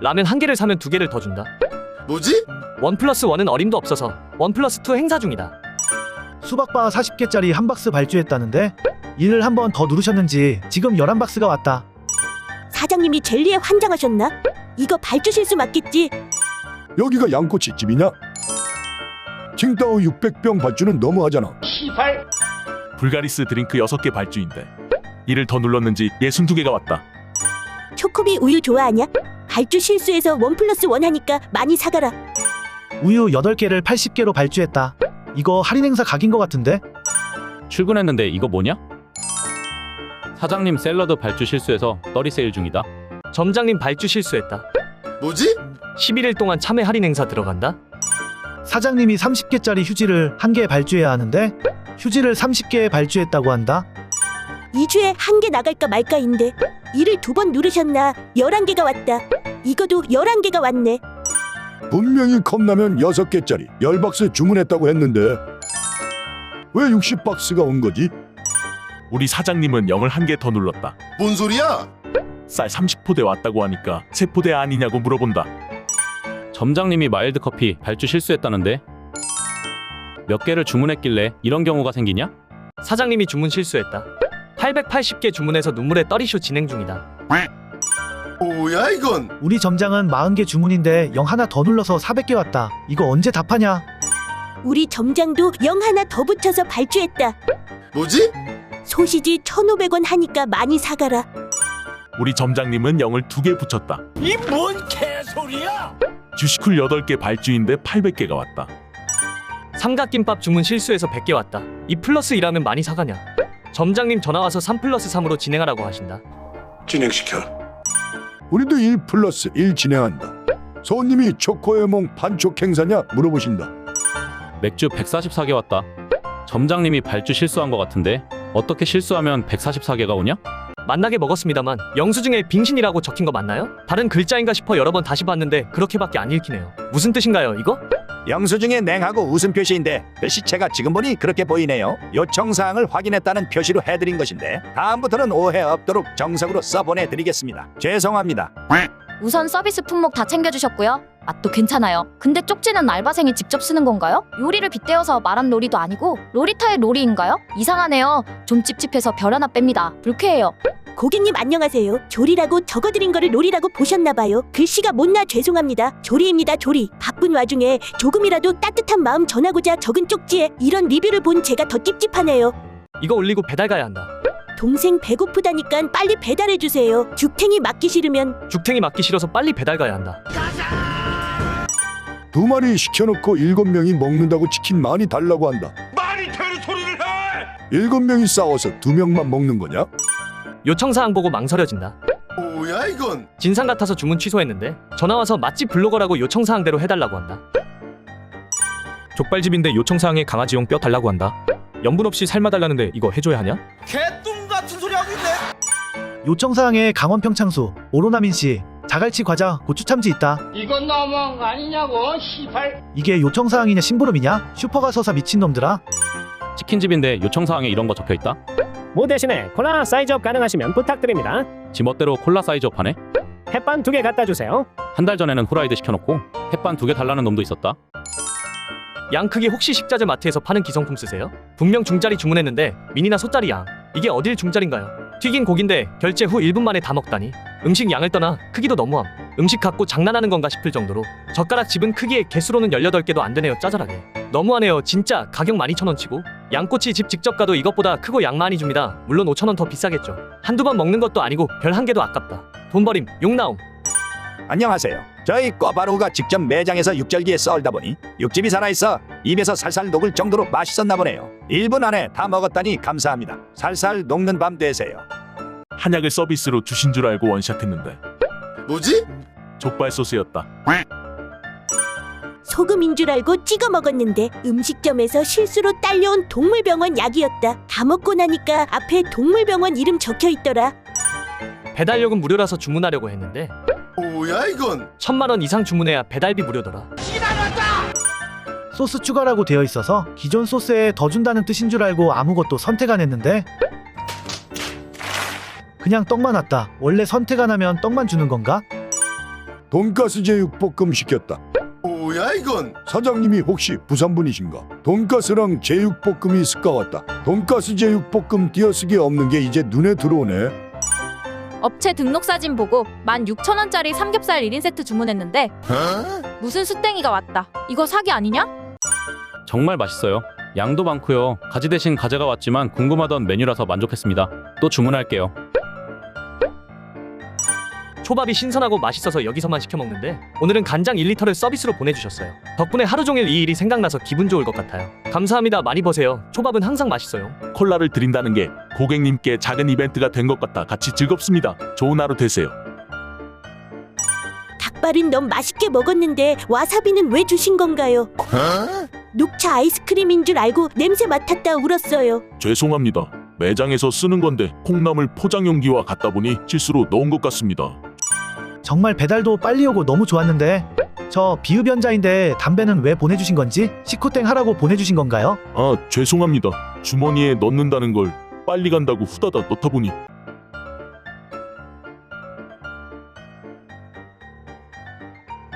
라면 한 개를 사면 두 개를 더 준다. 뭐지? 원 플러스 원은 어림도 없어서 원 플러스 투 행사 중이다. 수박바 40개짜리 한 박스 발주했다는데 이를 한 번 더 누르셨는지 지금 11박스가 왔다. 사장님이 젤리에 환장하셨나? 이거 발주 실수 맞겠지? 여기가 양꼬치 집이냐? 칭따오 600병 발주는 너무하잖아. 불가리스 드링크 6개 발주인데 이를 더 눌렀는지 62개가 왔다. 초코비 우유 좋아하냐? 발주 실수해서 원 플러스 원 하니까 많이 사가라. 우유 8개를 80개로 발주했다. 이거 할인 행사 각인 것 같은데? 출근했는데 이거 뭐냐? 사장님 샐러드 발주 실수해서 떨이 세일 중이다. 점장님 발주 실수했다. 뭐지? 11일 동안 참외 할인 행사 들어간다. 사장님이 30개짜리 휴지를 한개 발주해야 하는데 휴지를 30개 발주했다고 한다. 2주에 한 개 나갈까 말까인데 이를 두 번 누르셨나? 11개가 왔다. 이거도 11개가 왔네. 분명히 컵라면 6개짜리 10박스 주문했다고 했는데 왜 60박스가 온 거지? 우리 사장님은 0을 한 개 더 눌렀다. 뭔 소리야? 쌀 30포대 왔다고 하니까 세포대 아니냐고 물어본다. 점장님이 마일드 커피 발주 실수했다는데 몇 개를 주문했길래 이런 경우가 생기냐? 사장님이 주문 실수했다. 880개 주문해서 눈물의 떨이쇼 진행 중이다. 뭐야 이건? 우리 점장은 40개 주문인데 0 하나 더 눌러서 400개 왔다. 이거 언제 답하냐? 우리 점장도 0 하나 더 붙여서 발주했다. 뭐지? 소시지 1,500원 하니까 많이 사가라. 우리 점장님은 0을 두 개 붙였다. 이 뭔 개소리야? 주식쿨 8개 발주인데 800개가 왔다. 삼각김밥 주문 실수해서 100개 왔다. 2 플러스 1하면 많이 사가냐? 점장님 전화 와서 3 플러스 3으로 진행하라고 하신다. 진행시켜. 우리도 1 플러스 1 진행한다. 손님이 초코에몽 반촉 행사냐 물어보신다. 맥주 144개 왔다. 점장님이 발주 실수한 것 같은데 어떻게 실수하면 144개가 오냐? 만나게 먹었습니다만 영수증에 빙신이라고 적힌 거 맞나요? 다른 글자인가 싶어 여러 번 다시 봤는데 그렇게밖에 안 읽히네요. 무슨 뜻인가요, 이거? 영수증에 냉하고 웃음 표시인데 글씨체가 지금 보니 그렇게 보이네요. 요청 사항을 확인했다는 표시로 해드린 것인데 다음부터는 오해 없도록 정석으로 써보내드리겠습니다. 죄송합니다. 우선 서비스 품목 다 챙겨주셨고요. 맛도 괜찮아요. 근데 쪽지는 알바생이 직접 쓰는 건가요? 요리를 빗대어서 말한 로리도 아니고 로리타의 로리인가요? 이상하네요. 좀 찝찝해서 별 하나 뺍니다. 불쾌해요. 고객님 안녕하세요. 조리라고 적어드린 거를 롤이라고 보셨나봐요. 글씨가 못나 죄송합니다. 조리입니다 조리. 바쁜 와중에 조금이라도 따뜻한 마음 전하고자 적은 쪽지에 이런 리뷰를 본 제가 더 찝찝하네요. 이거 올리고 배달 가야 한다. 동생 배고프다니까 빨리 배달해주세요. 죽탱이 맞기 싫으면 죽탱이 맞기 싫어서 빨리 배달 가야 한다. 두 마리 시켜놓고 일곱 명이 먹는다고 치킨 많이 달라고 한다. 말이 되는 소리를 해! 일곱 명이 싸워서 두 명만 먹는 거냐? 요청사항 보고 망설여진다. 뭐야 이건? 진상 같아서 주문 취소했는데 전화 와서 맛집 블로거라고 요청사항대로 해달라고 한다. 족발집인데 요청사항에 강아지용 뼈 달라고 한다. 염분 없이 삶아달라는데 이거 해줘야 하냐? 개똥 같은 소리 하고 있네. 요청사항에 강원 평창수, 오로나민 씨, 자갈치 과자, 고추 참치 있다. 이건 너무한 거 아니냐고 시발 이게 요청사항이냐 심부름이냐? 슈퍼가 서사 미친놈들아. 치킨집인데 요청 사항에 이런 거 적혀 있다. 무 대신에 콜라 사이즈업 가능하시면 부탁드립니다 지멋대로 콜라 사이즈 업 하네. 햇반 두 개 갖다 주세요 한 달 전에는 후라이드 시켜놓고 햇반 두 개 달라는 놈도 있었다. 양 크기 혹시 식자재 마트에서 파는 기성품 쓰세요? 분명 중짜리 주문했는데 미니나 소짜리 양. 이게 어딜 중짜리인가요? 튀긴 고기인데 결제 후 1분 만에 다 먹다니. 음식 양을 떠나 크기도 너무함. 음식 갖고 장난하는 건가 싶을 정도로 젓가락 집은 크기에 개수로는 18개도 안 되네요 짜잘하게. 너무하네요 진짜 가격 12,000원치고 양꼬치 집 직접 가도 이것보다 크고 양 많이 줍니다. 물론 5,000원 더 비싸겠죠. 한두 번 먹는 것도 아니고 별 한 개도 아깝다. 돈 버림 욕 나옴. 안녕하세요. 저희 꿔바로우가 직접 매장에서 육절기에 썰다 보니 육즙이 살아있어 입에서 살살 녹을 정도로 맛있었나 보네요. 1분 안에 다 먹었다니 감사합니다. 살살 녹는 밤 되세요. 한약을 서비스로 주신 줄 알고 원샷했는데 뭐지? 족발 소스였다. 소금인 줄 알고 찍어 먹었는데 음식점에서 실수로 딸려온 동물병원 약이었다. 다 먹고 나니까 앞에 동물병원 이름 적혀 있더라. 배달료금 무료라서 주문하려고 했는데 뭐야 이건? 천만 원 이상 주문해야 배달비 무료더라. 소스 추가라고 되어 있어서 기존 소스에 더 준다는 뜻인 줄 알고 아무것도 선택 안 했는데 그냥 떡만 왔다. 원래 선택 안 하면 떡만 주는 건가? 돈가스 제육볶음 시켰다. 뭐야 이건? 사장님이 혹시 부산분이신가? 돈가스랑 제육볶음이 습가왔다. 돈가스 제육볶음 띄어쓰기 없는 게 이제 눈에 들어오네. 업체 등록 사진 보고 16,000원짜리 삼겹살 1인 세트 주문했는데 어? 무슨 수땡이가 왔다. 이거 사기 아니냐? 정말 맛있어요. 양도 많고요. 가지 대신 가재가 왔지만 궁금하던 메뉴라서 만족했습니다. 또 주문할게요. 초밥이 신선하고 맛있어서 여기서만 시켜 먹는데 오늘은 간장 1리터를 서비스로 보내주셨어요. 덕분에 하루 종일 이 일이 생각나서 기분 좋을 것 같아요. 감사합니다. 많이 버세요. 초밥은 항상 맛있어요. 콜라를 드린다는 게 고객님께 작은 이벤트가 된 것 같다. 같이 즐겁습니다. 좋은 하루 되세요. 닭발은 너무 맛있게 먹었는데 와사비는 왜 주신 건가요? 어? 녹차 아이스크림인 줄 알고 냄새 맡았다 울었어요. 죄송합니다. 매장에서 쓰는 건데 콩나물 포장 용기와 같다 보니 실수로 넣은 것 같습니다. 정말 배달도 빨리 오고 너무 좋았는데 저 비흡연자인데 담배는 왜 보내주신 건지 식후땡 하라고 보내주신 건가요? 아, 죄송합니다. 주머니에 넣는다는 걸 빨리 간다고 후다닥 넣다 보니